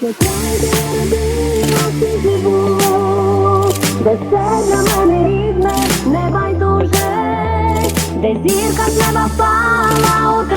де мене рідне, не де зірка з неба впала у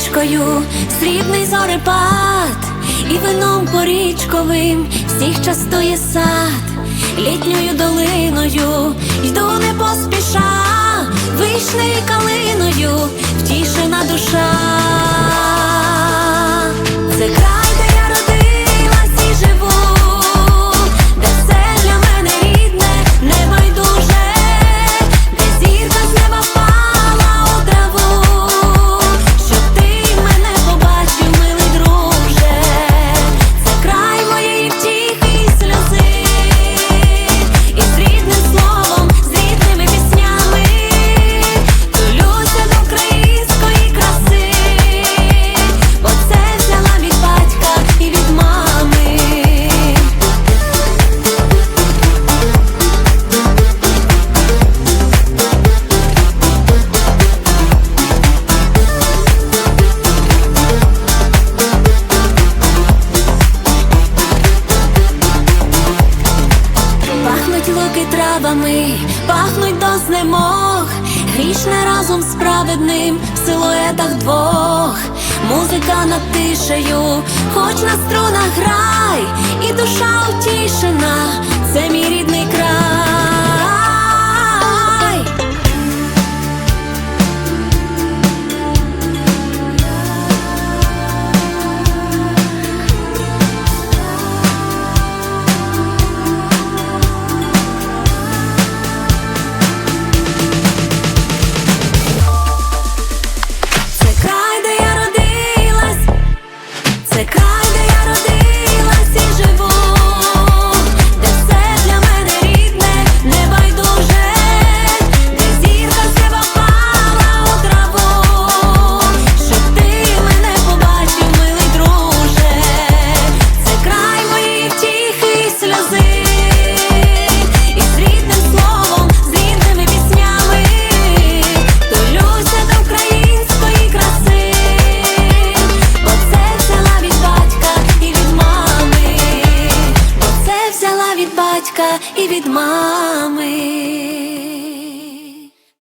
річкою срібний зорепад, і вином порічковим всіх частує сад, літньою долиною йду не поспіша, вишнею калиною втішена душа. Пахнуть травами, пахнуть до знемог, грішне разом з праведним в силуетах двох, музика над тишею, хоч на струнах грай, і душа утішена, це мій рідний край. I gotta. від батька і від мами.